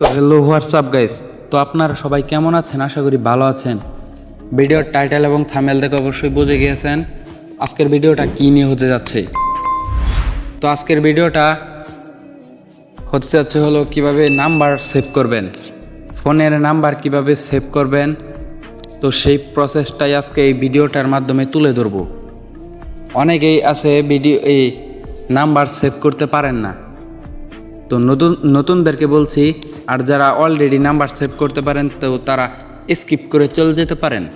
তো hello WhatsApp guys তো আপনারা সবাই কেমন আছেন? আশা করি ভালো আছেন। ভিডিওর টাইটেল এবং থামেল দেখে অবশ্যই বুঝে গিয়েছেন আজকের ভিডিওটা কী নিয়ে হতে যাচ্ছে। তো আজকের ভিডিওটা হতে যাচ্ছে হলো কীভাবে নাম্বার সেভ করবেন। ফোনের নাম্বার কীভাবে সেভ করবেন। তো সেই প্রসেসটাই আজকে এই ভিডিওটার মাধ্যমে তুলে ধরবো। অনেকেই আছে ভিডিও এই নাম্বার সেভ করতে পারেন না। তো নতুন, নতুনদেরকে বলছি আর যারা অলরেডি নাম্বার সেভ করতে পারেন, তো তারা স্কিপ করে চলে যেতে পারেন।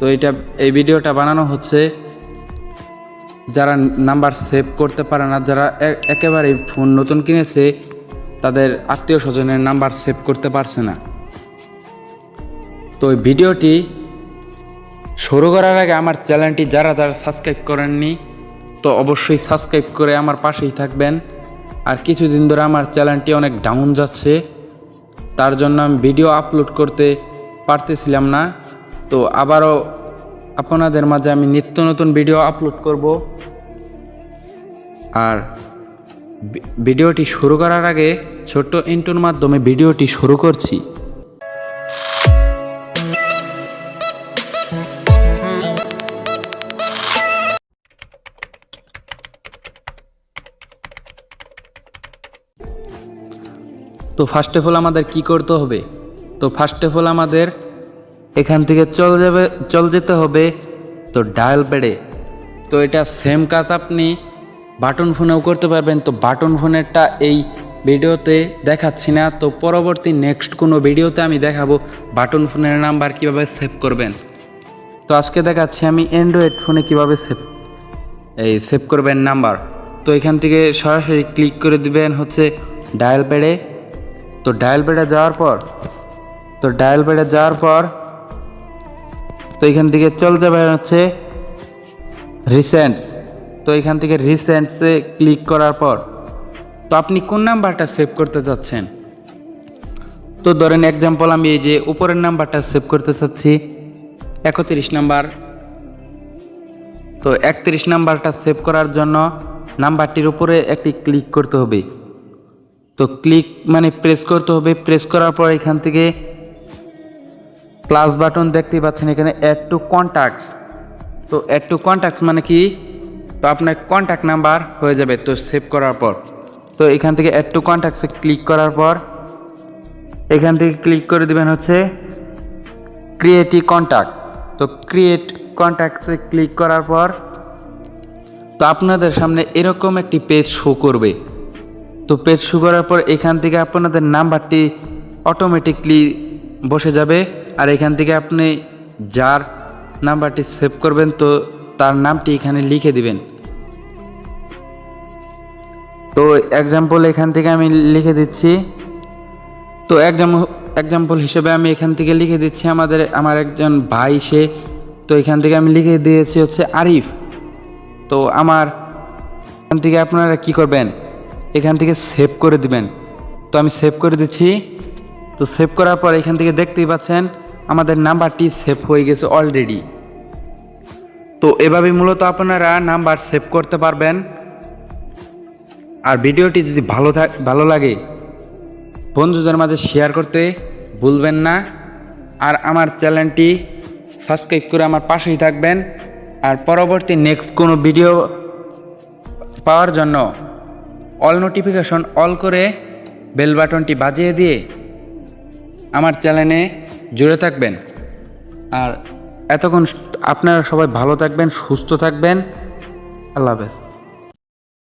তো এটা, এই ভিডিওটা বানানো হচ্ছে যারা নাম্বার সেভ করতে পারে না, যারা এ- একেবারে ফোন নতুন কিনেছে, তাদের আত্মীয় স্বজনের নাম্বার সেভ করতে পারছে না। তো এই ভিডিওটি শুরু করার আগে আমার চ্যানেলটি যারা যারা সাবস্ক্রাইব করেননি, তো অবশ্যই সাবস্ক্রাইব করে আমার পাশেই থাকবেন। আর কিছুদিন ধরে আমার চ্যানেলটি অনেক ডাউন যাচ্ছে, তার জন্য আমি ভিডিও আপলোড করতে পারতেছিলাম না। তো আবারও আপনাদের মাঝে আমি নিত্য নতুন ভিডিও আপলোড করব। আর ভিডিওটি শুরু করার আগে ছোট্ট ইন্টুর মাধ্যমে ভিডিওটি শুরু করছি। তো ফার্স্ট অফ অল আমাদের কি করতে হবে? তো ফার্স্ট অফ অল আমাদের এখান থেকে চল যাবে, চল যেতে হবে তো ডায়াল প্যাডে তো এটা সেম কাজ আপনি বাটন ফোনেও করতে পারবেন। তো বাটন ফোনেরটা এই ভিডিওতে দেখাচ্ছি না। তো পরবর্তী নেক্সট কোনো ভিডিওতে আমি দেখাবো বাটন ফোনের নাম্বার কীভাবে সেভ করবেন। তো আজকে দেখাচ্ছি আমি অ্যান্ড্রয়েড ফোনে কীভাবে সেভ এই সেভ করবেন নাম্বার তো এখান থেকে সরাসরি ক্লিক করে দিবেন হচ্ছে ডায়াল প্যাডে তো ডায়াল প্যাডে যাওয়ার পর, তো ডায়াল প্যাডে যাওয়ার পর, তো এখান থেকে চল যাবেন হচ্ছে রিসেন্টস। তো এখান থেকে রিসেন্টসে ক্লিক করার পর, তো আপনি কোন নাম্বারটা সেভ করতে চাচ্ছেন? তো ধরেন এক্সাম্পল আমি এই যে উপরের নাম্বারটা সেভ করতে চাচ্ছি, একত্রিশ নাম্বার। তো একত্রিশ নাম্বারটা সেভ করার জন্য নাম্বারটির উপরে একটি ক্লিক করতে হবে। তো ক্লিক মানে প্রেস করতে হবে। প্রেস করার পর এখান থেকে প্লাস বাটন দেখতে পাচ্ছেন এখানে অ্যাড টু কন্ট্যাক্টস তো অ্যাড টু কন্ট্যাক্টস মানে কি? তো আপনার কন্ট্যাক্ট নাম্বার হয়ে যাবে তো সেভ করার পর। তো এখান থেকে অ্যাড টু কন্ট্যাক্টসে ক্লিক করার পর এখান থেকে ক্লিক করে দেবেন হচ্ছে ক্রিয়েটি কন্ট্যাক্ট তো ক্রিয়েট কন্ট্যাক্টসে ক্লিক করার পর তো আপনাদের সামনে এরকম একটি পেজ শো করবে। তো পেজ শো করার পর এখান থেকে আপনাদের নাম্বারটি অটোমেটিকলি বসে যাবে। আর এখান থেকে আপনি যার নাম্বারটি সেভ করবেন, তো তার নামটি এখানে লিখে দিবেন। তো এক্সাম্পল এখান থেকে আমি লিখে দিচ্ছি। তো এক্সাম্পল হিসেবে আমি এখান থেকে লিখে দিচ্ছি আমাদের, আমার একজন ভাই সে। তো এখান থেকে আমি লিখে দিয়েছি হচ্ছে আরিফ। তো আমার, এখান থেকে আপনারা কি করবেন? এখান থেকে সেভ করে দিবেন। তো আমি সেভ করে দিচ্ছি। তো সেভ করার পর এখান থেকে দেখতেই পাচ্ছেন, আমাদের নাম্বারটি সেভ হয়ে গেছে অলরেডি তো এভাবে মূলত আপনারা নাম্বার সেভ করতে পারবেন। আর ভিডিওটি যদি ভালো থাক ভালো লাগে, বন্ধুদের মাঝে শেয়ার করতে ভুলবেন না। আর আমার চ্যানেলটি সাবস্ক্রাইব করে আমার পাশেই থাকবেন। আর পরবর্তী নেক্সট কোনো ভিডিও পাওয়ার জন্য অল নোটিফিকেশন অল করে বেল বাটনটি বাজিয়ে দিয়ে আমার চ্যানেলে জুড়ে থাকবেন। আর এতক্ষণ আপনারা সবাই ভালো থাকবেন, সুস্থ থাকবেন। আল্লাহ হাফেজ।